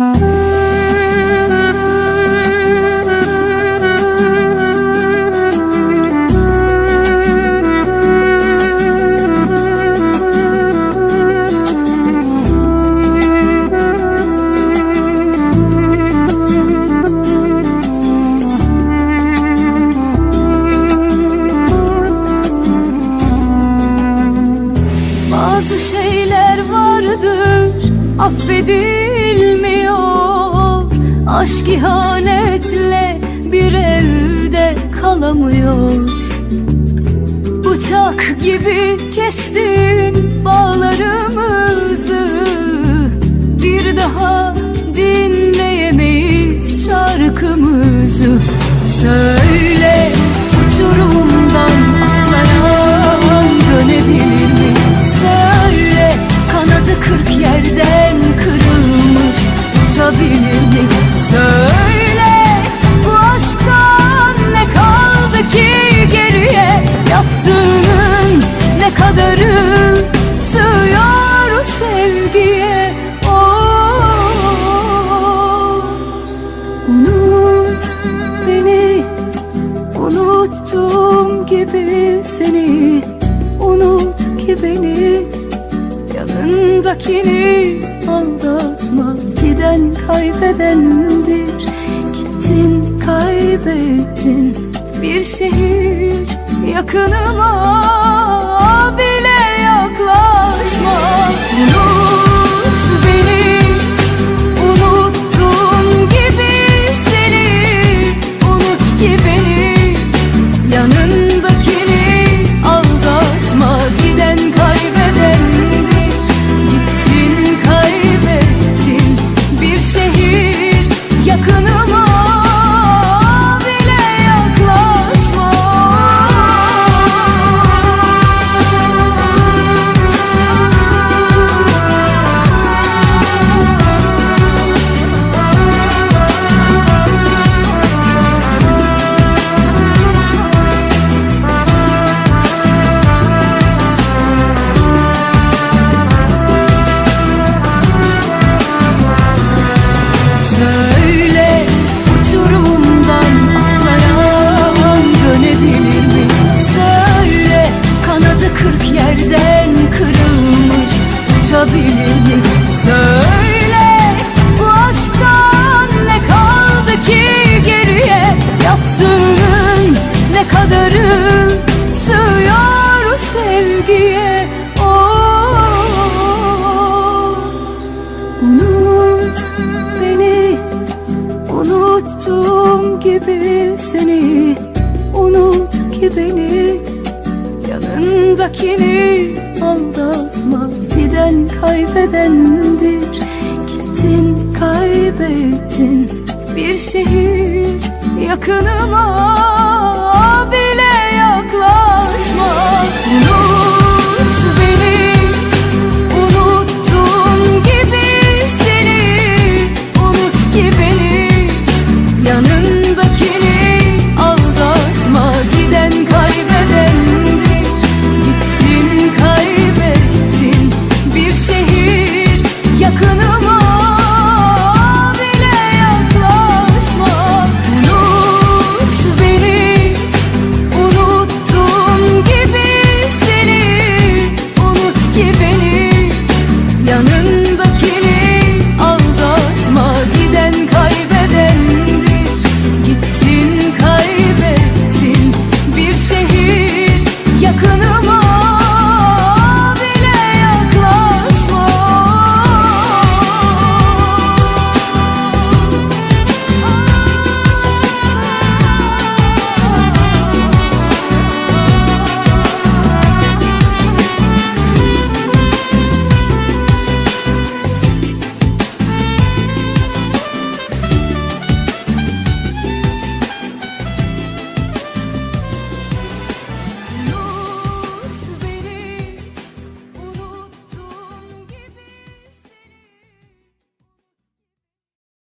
Bazı şeyler vardır affedilmiyor Aşk ihanetle bir evde kalamıyor. Bıçak gibi kestin bağlarımızı. Bir daha dinleyemeyiz şarkımızı. Söyle seni Unut ki beni. Yanındakini aldatma Giden kaybedendir. Gittin kaybettin Bir şehir yakınıma. Bile yaklaşma uçabilir mi? Söyle bu aşktan ne kaldı ki geriye? Yaptığın ne kadarı sığıyor sevgiye? Oh, Unut beni Unuttuğum gibi seni Unut ki beni Yanındakini aldatma Giden kaybedendir. Gittin kaybettin. Bir şehir yakınıma Yanındaki